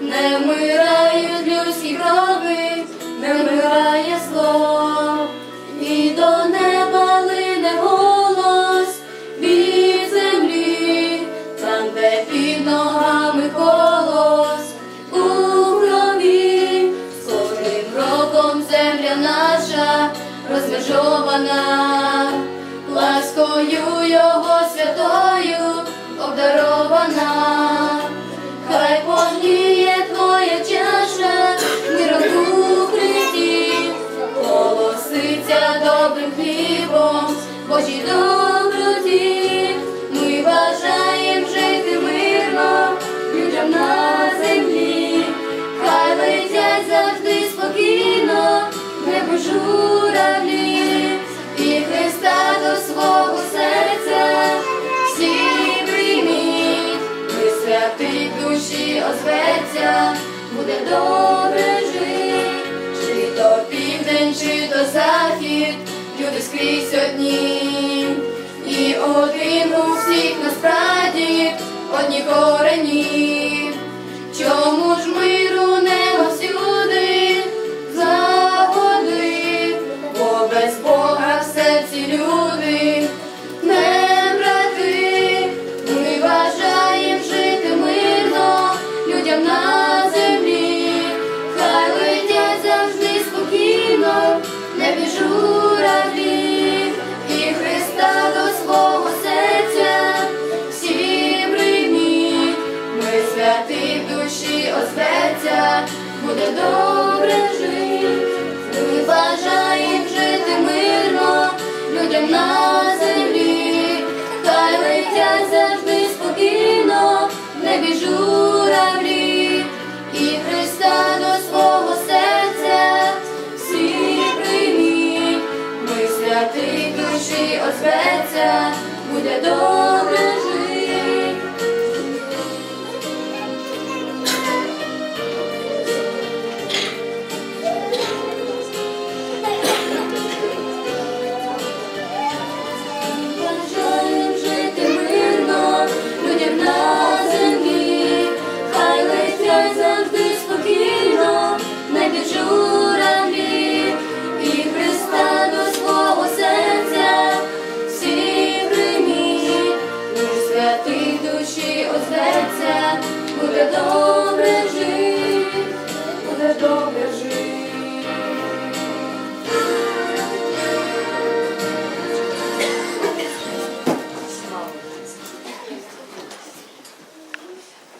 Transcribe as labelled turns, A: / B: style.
A: не вмирають людські гроби, не вмирає зло, і до неба лине голос від землі, там, де під ногами колос. У крові, з кожним роком земля наша розмежована, ласкою його святою обдарована. Hoje não. Скрізь одні, і один у всіх насправді одні корені. добре жити, ми бажаємо жити мирно, людям на землі, хай летять завжди спокійно, не біжу равлі, і Христа до свого серця всі прийміть, ми святих душі озветься, буде добре жити. perdão.